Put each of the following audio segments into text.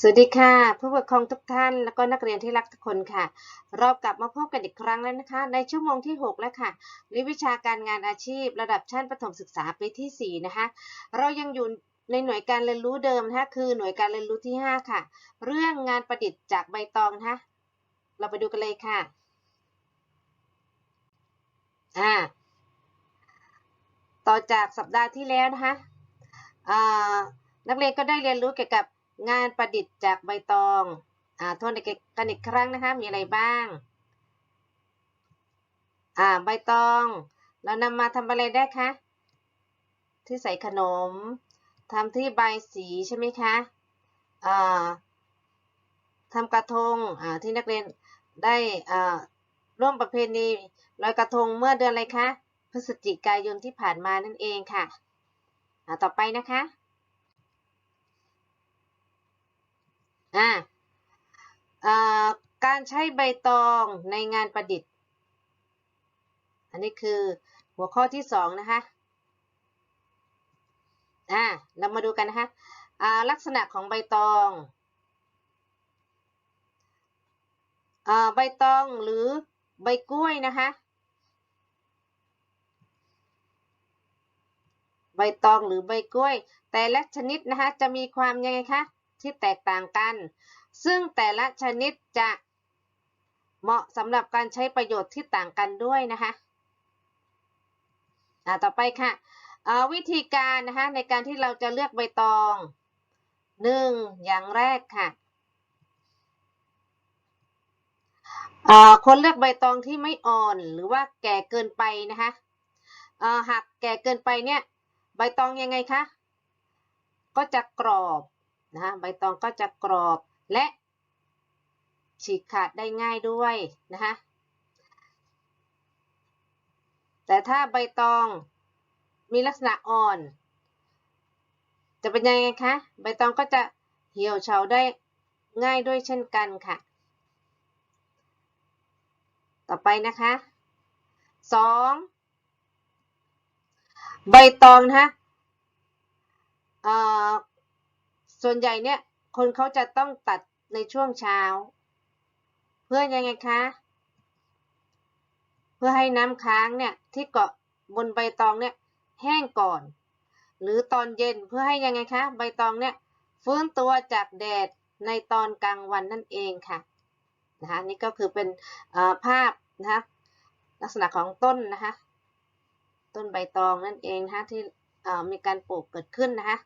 สวัสดีค่ะ ผู้ปกครองทุกท่านแล้วก็นักเรียนที่รักทุกคนค่ะ เรากลับมาพบกันอีกครั้งแล้วนะคะ ในชั่วโมงที่ 6 แล้วค่ะในวิชาการงานอาชีพ ระดับชั้นประถมศึกษาปีที่ 4 นะคะ เรายังอยู่ในหน่วยการเรียนรู้เดิมนะคะคือหน่วยการเรียนรู้ที่ 5 ค่ะ เรื่องงานประดิษฐ์จากใบตองนะคะเราไปดูกันเลยค่ะอ่าต่อจากสัปดาห์ที่แล้วนะคะอ่านักเรียนก็ได้เรียนรู้เกี่ยวกับ งานประดิษฐ์จากใบตอง อ่าทวนกันอีกครั้งนะคะ มีอะไรบ้าง อ่า ใบตอง เรานำมาทำอะไรได้คะ ที่ใส่ขนม ทำที่ใบสีใช่ไหมคะ อ่าทำกระทง อ่า ที่นักเรียนได้ อ่า ร่วมประเพณีลอยกระทงเมื่อเดือนอะไรคะ พฤศจิกายนที่ผ่านมานั่นเองค่ะ อ่า ต่อไปนะคะ อ่าการใช้ใบตองในงานประดิษฐ์ อันนี้คือหัวข้อที่สองนะคะอ่าเรามาดูกันนะคะอ่าลักษณะของใบตองอ่าใบตองหรือใบกล้วยนะคะ ใบตองหรือใบกล้วย แต่ละชนิดนะคะจะมีความยังไงคะ ที่แตกต่างกัน ซึ่งแต่ละชนิดจะเหมาะสำหรับการใช้ประโยชน์ที่ต่างกันด้วยนะคะอ่าต่อไปค่ะวิธีการนะคะในการที่เราจะเลือกใบตองหนึ่งอย่างแรกค่ะคนเลือกใบตองที่ไม่อ่อนหรือว่าแก่เกินไปนะคะหากแก่เกินไปเนี่ยใบตองยังไงคะก็จะกรอบ นะใบตองก็จะกรอบและฉีกขาดได้ง่ายด้วยนะคะแต่ถ้าใบตองมีลักษณะอ่อน จะเป็นยังไงคะ ใบตองก็จะเหี่ยวเฉาได้ง่ายด้วยเช่นกันค่ะ ต่อไปนะคะสองใบตองนะคะ ส่วนใหญ่เนี่ยคนเขาจะต้องตัดในช่วงเช้า เพื่อยังไงคะ เพื่อให้น้ำค้างเนี่ยที่เกาะบนใบตองเนี่ยแห้งก่อน หรือตอนเย็นเพื่อให้ยังไงคะ ใบตองเนี่ยฟื้นตัวจากแดดในตอนกลางวันนั่นเองค่ะนะคะนี่ก็คือเป็นภาพนะคะลักษณะของต้นนะคะต้นใบตองนั่นเองนะคะที่มีการปลูกเกิดขึ้นนะคะ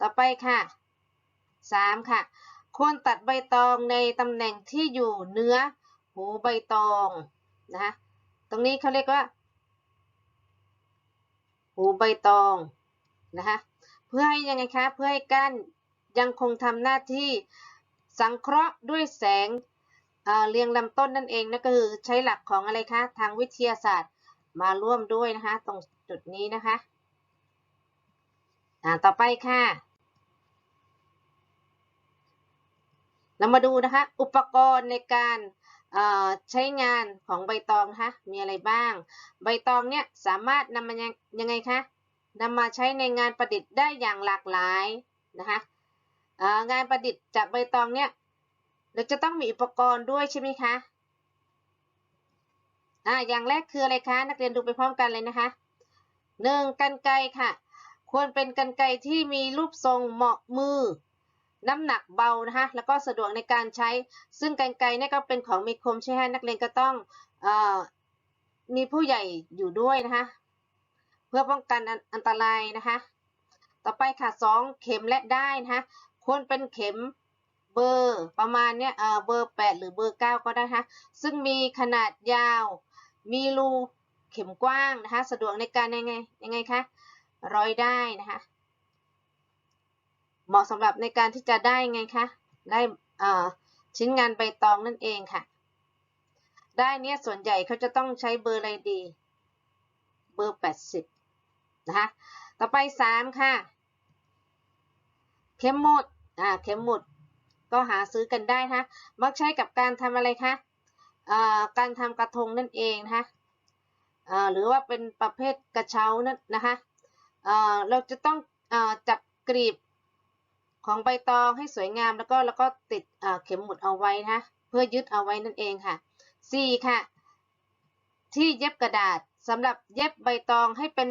ต่อไปค่ะ 3 ค่ะ ควรตัดใบตองในตำแหน่งที่อยู่เนื้อหูใบตองนะคะตรงนี้เขาเรียกว่า หูใบตองนะคะเพื่อให้ยังไงคะเพื่อให้ก้านยังคงทำหน้าที่สังเคราะห์ด้วยแสงเรียงลำต้นนั่นเองนั่นก็คือใช้หลักของอะไรคะทางวิทยาศาสตร์มาร่วมด้วยนะคะ ตรงจุดนี้นะคะต่อไปค่ะ เรามาดูนะคะ อุปกรณ์ในการใช้งานของใบตองคะมีอะไรบ้าง ใบตองเนี่ยสามารถนำมายังไงคะนำมาใช้ในงานประดิษฐ์ได้อย่างหลากหลายนะคะงานประดิษฐ์จากใบตองเนี่ยเราจะต้องมีอุปกรณ์ด้วยใช่ไหมคะอ่าอย่างแรกคืออะไรคะ นักเรียนดูไปพร้อมกันเลยนะคะหนึ่งกันไกค่ะ ควรเป็นกันไกที่มีรูปทรงเหมาะมือ น้ำหนักเบานะคะแล้วก็สะดวกในการใช้ ซึ่งกรรไกรเนี่ยก็เป็นของมีคมใช่ไหมนักเรียนก็ต้องอมีผู้ใหญ่อยู่ด้วยนะคะเพื่อป้องกันอันตรายนะคะ ต่อไปค่ะสองเข็มและได้นะคะควรเป็นเข็มเบอร์ประมาณเนี้ยเบอร์แปดหรือเบอร์เก้าก็ได้นะคะซึ่งมีขนาดยาว มีรูเข็มกว้างนะคะ สะดวกในการยังไงยังไงคะร้อยได้นะคะ เหมาะสำหรับในการที่จะได้ไงคะได้ชิ้นงานใบตองนั่นเองค่ะ ได้เนี้ยส่วนใหญ่เขาจะต้องใช้เบอร์อะไรดี เบอร์ 80 นะคะ ต่อไป 3 ค่ะ เข็มหมุดอ่าเข็มหมุดก็หาซื้อกันได้นะมักใช้กับการทำอะไรคะการทำกระทงนั่นเองนะคะหรือว่าเป็นประเภทกระเช้านั่นนะคะเราจะต้องจับกรีบ ของใบตองให้สวยงามแล้วก็แล้วก็ติดเข็มหมุดเอาไว้นะเพื่อยึดเอาไว้นั่นเองค่ะ 4. ค่ะ ที่เย็บกระดาษสำหรับเย็บใบตองให้เป็น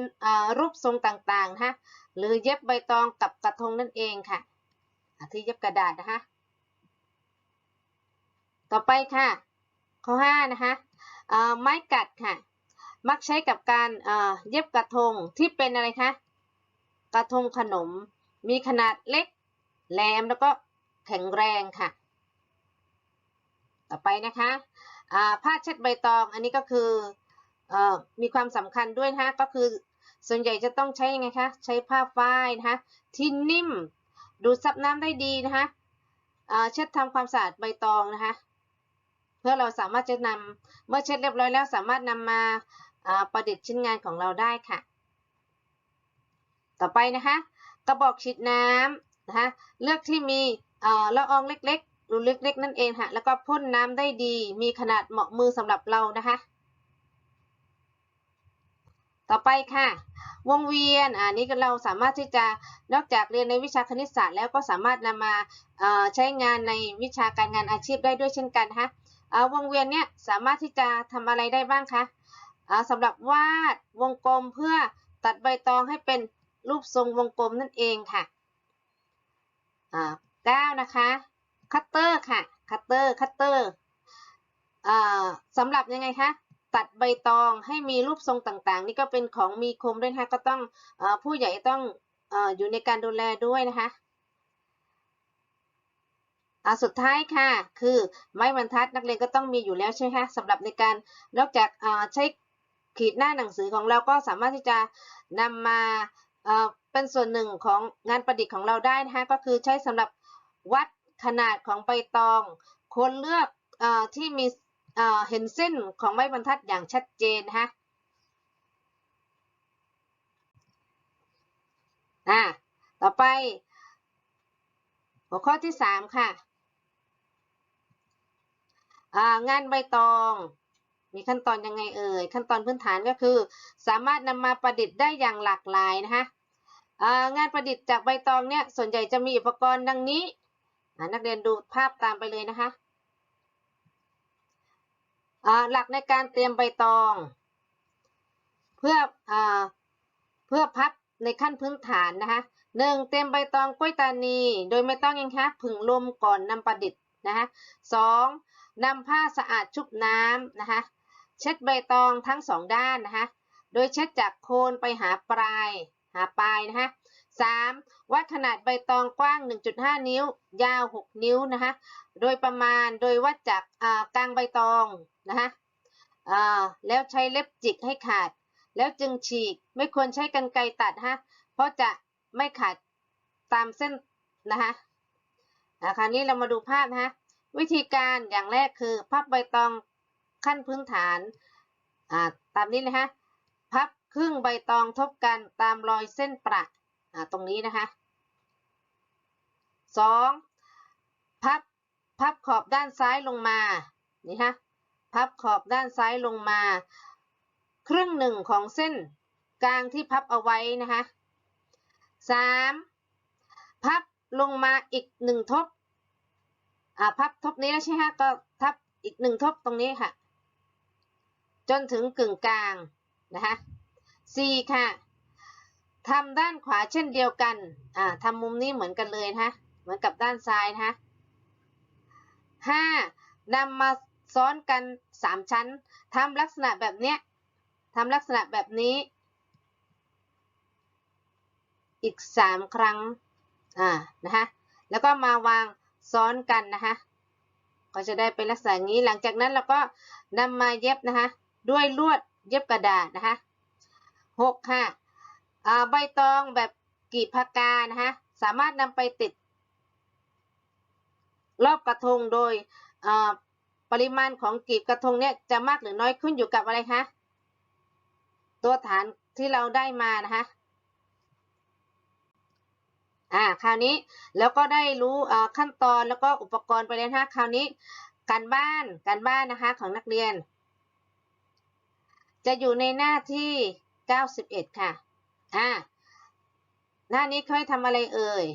รูปทรงต่างๆนะหรือเย็บใบตองกับกระทงนั่นเองค่ะที่เย็บกระดาษนะคะต่อไปค่ะ ข้อ 5 นะคะไม้กัดค่ะ มักใช้กับการเอ่อเย็บกระทงที่เป็นอะไรคะกระทงขนม มีขนาดเล็ก แหลมแล้วก็แข็งแรงค่ะ ต่อไปนะคะผ้าเช็ดใบตองอันนี้ก็คืออมีความสำคัญด้วยนะคะก็คือส่วนใหญ่จะต้องใช้ยังไงคะใช้ผ้าฝ้ายนะคะที่นิ่มดูดซับน้ำได้ดีนะคะเช็ดทำความสะอาดใบตองนะคะเพื่อเราสามารถจะนำเมื่อเช็ดเรียบร้อยแล้วสามารถนำมาอ่าประดิษฐ์ชิ้นงานของเราได้ค่ะ ต่อไปนะคะ กระบอกฉีดน้ำ นะคะเลือกที่มีละอองเล็กๆรูเล็กๆนั่นเองค่ะ แล้วก็พ่นน้ำได้ดี มีขนาดเหมาะมือสำหรับเรานะคะ ต่อไปค่ะ วงเวียน อันนี้เราสามารถที่จะนอกจากเรียนในวิชาคณิตศาสตร์ แล้วก็สามารถนำมาใช้งานในวิชาการงานอาชีพได้ด้วยเช่นกันนะคะเอ่อวงเวียนเนี่ยสามารถที่จะทำอะไรได้บ้างคะอ่าสำหรับวาดวงกลมเพื่อตัดใบตองให้เป็นรูปทรงวงกลมนั่นเองค่ะ อ่าเก้านะคะคัตเตอร์ค่ะคัตเตอร์คัตเตอร์อ่าสำหรับยังไงคะตัดใบตองให้มีรูปทรงต่างๆ นี่ก็เป็นของมีคมด้วยนะคะก็ต้องอผู้ใหญ่ต้องออยู่ในการดูแลด้วยนะคะสุดท้ายค่ะ คือไม้บรรทัดนักเรียนก็ต้องมีอยู่แล้วใช่ไหมคะสำหรับในการนอกจากใช้ขีดหน้าหนังสือของเราก็สามารถที่จะนำมา เป็นส่วนหนึ่งของงานประดิษฐ์ของเราได้นะคะก็คือใช้สำหรับวัดขนาดของใบตองควรเลือกอที่มีเห็นเส้นของไม้บรรทัดอย่างชัดเจนนะคะอ่าต่อไป หัวข้อที่ 3 ค่ะ งานใบตอง มีขั้นตอนยังไงเอ่ย ขั้นตอนพื้นฐานก็คือ สามารถนำมาประดิษฐ์ได้อย่างหลากหลายนะคะงานประดิษฐ์จากใบตองเนี่ยส่วนใหญ่จะมีอุปกรณ์ดังนี้ นักเรียนดูภาพตามไปเลยนะคะหลักในการเตรียมใบตอง เพื่ออเพื่อพับในขั้นพื้นฐานนะคะหนึ่งเตรียมใบตองกล้วยตานี โดยไม่ต้องยังคะผึ่งลมก่อนนำประดิษฐ์นะคะสองนำผ้าสะอาดชุบน้ำนะคะ เช็ดใบตองทั้งสองด้านนะคะ โดยเช็ดจากโคนไปหาปลาย หาปลายนะคะสามวัดขนาดใบตองกว้าง 1.5 นิ้ว ยาว 6 นิ้วนะคะ โดยประมาณ โดยวัดจากกลางใบตองนะคะแล้วใช้เล็บจิกให้ขาด แล้วจึงฉีก ไม่ควรใช้กรรไกรตัดฮะ เพราะจะไม่ขาดตามเส้นนะคะคราวนี้เรามาดูภาพนะฮะวิธีการอย่างแรกคือพับใบตอง ขั้นพื้นฐานาตามนี้เลยฮะพับครึ่งใบตองทบกันตามรอยเส้นประตรงนี้นะคะสองพับพับขอบด้านซ้ายลงมานี่ฮะพับขอบด้านซ้ายลงมา ครึ่งหนึ่งของเส้นกลางที่พับเอาไว้นะคะสามพับลงมาอีกหนึ่งทบอ่าพับทบนี้แล้วใช่ไหมก็ทับอีกหนึ่งทบตรงนี้ค่ะ จนถึงกึ่งกลางนะคะสี่ค่ะทำด้านขวาเช่นเดียวกันอ่าทำมุมนี้เหมือนกันเลยนะเหมือนกับด้านซ้ายนะคะห้านำมาซ้อนกันสามชั้นทำลักษณะแบบเนี้ยทำลักษณะแบบนี้ อีกสามครั้งอ่านะคะแล้วก็มาวางซ้อนกันนะคะก็จะได้เป็นลักษณะนี้หลังจากนั้นเราก็นำมาเย็บนะคะ ด้วยลวดเย็บกระดาษนะคะหกค่ะใบตองแบบกีบพากานะคะสามารถนำไปติด รอบกระทงโดยปริมาณของกีบกระทงเนี่ยจะมากหรือน้อยขึ้นอยู่กับอะไรคะตัวฐานที่เราได้มานะคะอ่าคราวนี้แล้วก็ได้รู้ขั้นตอนแล้วก็อุปกรณ์ไปแล้วนะคะคราวนี้การบ้านการบ้านนะคะของนักเรียน จะอยู่ในหน้าที่ 91 ค่ะ อ่า หน้านี้เขาให้ทำอะไรเอ่ย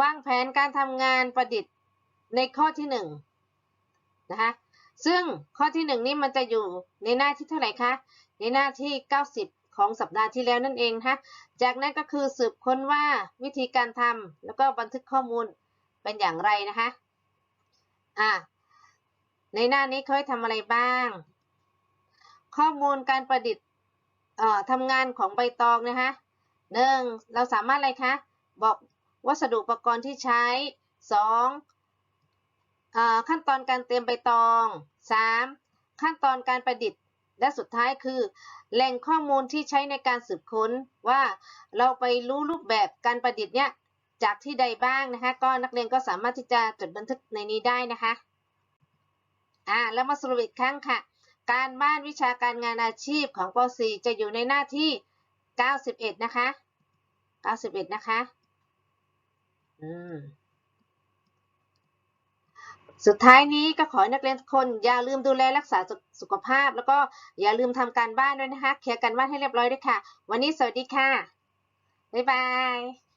วางแผนการทำงานประดิษฐ์ในข้อที่หนึ่งนะคะ ซึ่งข้อที่หนึ่งนี่มันจะอยู่ในหน้าที่เท่าไหร่คะ ในหน้าที่ 90 ของสัปดาห์ที่แล้วนั่นเองนะคะจากนั้นก็คือสืบค้นว่าวิธีการทำแล้วก็บันทึกข้อมูลเป็นอย่างไรนะคะ อ่า ในหน้านี้เขาให้ทำอะไรบ้าง ข้อมูลการประดิษฐ์ทำงานของใบตองนะคะหนึ่งเราสามารถอะไรคะบอกวัสดุอุปกรณ์ที่ใช้สองอขั้นตอนการเตรียมใบตองสามขั้นตอนการประดิษฐ์ และสุดท้ายคือ แหล่งข้อมูลที่ใช้ในการสืบค้นว่าเราไปรู้รูปแบบการประดิษฐ์เนี้ยจากที่ใดบ้างนะคะ ก็นักเรียนก็สามารถที่จะจดบันทึกในนี้ได้นะคะอ่าแล้วมาสรุปอีกครั้งค่ะ การบ้านวิชาการงานอาชีพของป .4 จะอยู่ในหน้าที่ 91 นะคะ 91 นะคะ อืม สุดท้ายนี้ก็ขอให้นักเรียนทุกคนอย่าลืมดูแลรักษาสุสุขภาพ แล้วก็อย่าลืมทำการบ้านด้วยนะคะ เคลียร์การบ้านให้เรียบร้อยด้วยค่ะ วันนี้สวัสดีค่ะ บ๊ายบาย